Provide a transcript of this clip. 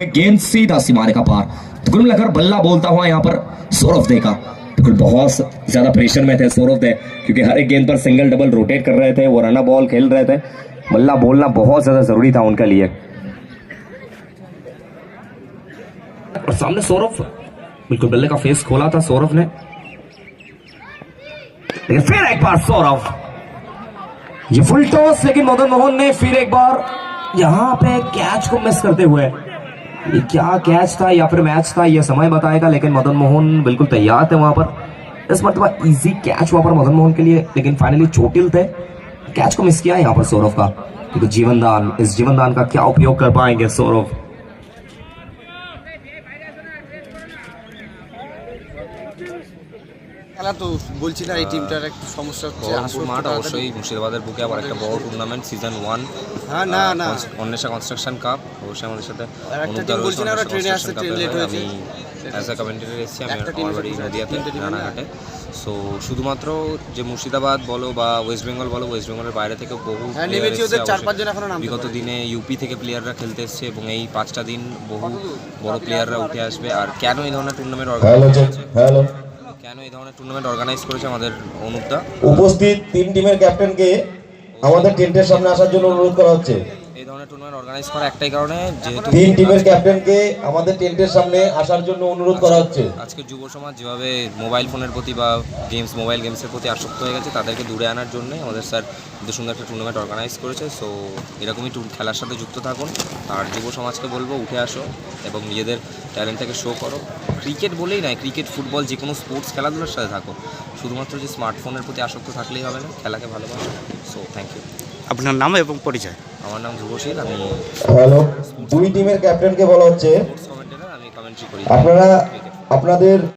गेंद सीधा सीमारे का पार। तो कुल मिलाकर बल्ला बोलता हुआ यहाँ पर सौरभ दे का। बिल्कुल बहुत ज़्यादा प्रेशर में थे सौरभ दे क्योंकि हर एक गेंद पर सिंगल डबल रोटेट कर रहे थे, वो रना बॉल खेल रहे थे। बल्ला बोलना बहुत ज़्यादा ज़रूरी था उनके लिए। और सामने सौरभ बिल्कुल बल्ले का फेस खोला था सौरभ ने। लेकिन फिर एक बार सौरभ ये फुल टॉस लेकिन मदन मोहन ने फिर एक बार यहाँ पे कैच को मिस करते हुए ये क्या कैच था या फिर मैच था यह समय बताएगा, लेकिन मदन मोहन बिल्कुल तैयार थे वहाँ पर। इस मरतबा इजी कैच वहाँ पर मदन मोहन के लिए, लेकिन फाइनली चोटिल थे। कैच को मिस किया यहाँ पर सौरभ का, क्योंकि जीवनदान, इस जीवनदान का क्या उपयोग कर पाएँगे सौरभ? খেলা তো বলছি না এই টিমটার একটু সমস্যা হচ্ছে আসলে মাঠ অবশ্যই মুর্শিদাবাদের বুকে আবার একটা বড় টুর্নামেন্ট সিজন ওয়ান হ্যাঁ না না। অন্বেষা কনস্ট্রাকশন কাপ অবশ্যই আমাদের সাথে একটা team বলছি না, ওরা ট্রেনে আসছে, ট্রেন হয়ে হয়েছে। অ্যাজ এ কমেন্টেটর এসেছি আমি আমার বাড়ি নদিয়াতে রানাঘাটে। সো শুধুমাত্র যে মুর্শিদাবাদ বলো বা ওয়েস্ট বেঙ্গল বলো ওয়েস্ট বেঙ্গলের বাইরে থেকে বহু হ্যাঁ, এখনও নামতে বিগত দিনে ইউপি থেকে প্লেয়াররা খেলতে এসছে এবং এই পাঁচটা দিন বহু বড় প্লেয়াররা উঠে আসবে। আর কেন এই ধরনের tournament organise hello tournament organise করেছে আমাদের উপস্থিত তিন টিমের ক্যাপ্টেনকে আমাদের টেন্টের সামনে আসার জন্য অনুরোধ করা হচ্ছে। এই ধরনের টুর্নামেন্ট অর্গানাইজ করা একটাই কারণে যেহেতু তিন টিমের ক্যাপ্টেনকে আমাদের টেন্টের সামনে আসার জন্য অনুরোধ করা হচ্ছে। আজকে যুব সমাজ যেভাবে মোবাইল ফোনের প্রতি বা গেমস মোবাইল গেমসের প্রতি আসক্ত হয়ে গেছে তাদেরকে দূরে আনার জন্য আমাদের স্যার এত সুন্দর একটা টুর্নামেন্ট অর্গানাইজ করেছে। সো এরকমই খেলার সাথে যুক্ত থাকুন। আর যুব সমাজকে বলব উঠে আসো এবং নিজেদের ট্যালেন্টটাকে শো করো। ক্রিকেট বলেই নয় ক্রিকেট ফুটবল যে কোনো স্পোর্টস খেলাধুলার সাথে থাকো। শুধুমাত্র যে স্মার্টফোনের প্রতি আসক্ত থাকলেই হবে না খেলাকে ভালোবাসো। সো থ্যাংক ইউ আপনার নাম এবং পরিচয়? আমার নাম ধ্রুবশীল আমি হ্যালো দুই টিমের ক্যাপ্টেনকে বলা হচ্ছে। আমি কমেন্ট্রি করি। আপনারা আপনাদের